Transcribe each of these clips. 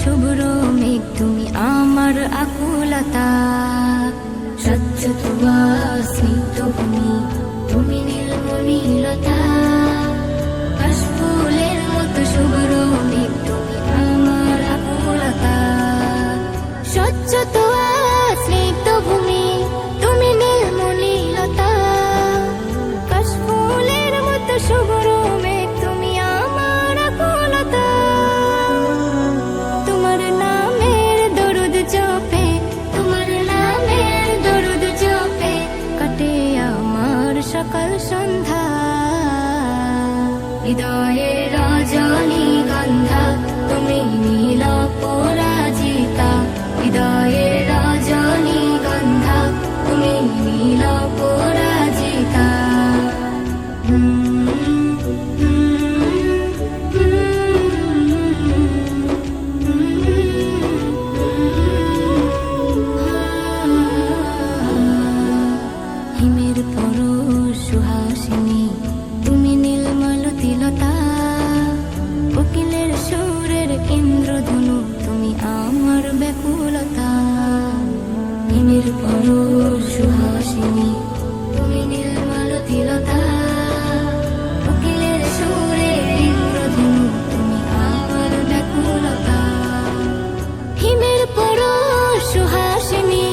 শুভ্র মেঘ, তুমি আমার আকুলতা। স্বচ্ছ তোমা স্মিত ভূমি, তুমি নীলমণিলতা কাশফুলের মতো শুভ্র মেঘ, তুমি আমার আকুলতা। স্বচ্ছ সকাল সন্ধ্যা। হৃদয়ের রজনী পরশ সুহাসিনী তুমি সুরে তুমি আমার হিমের পর সুহাসিনী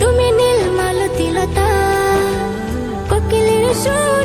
তুমি নীলমালতিলতা কোকিলের সুর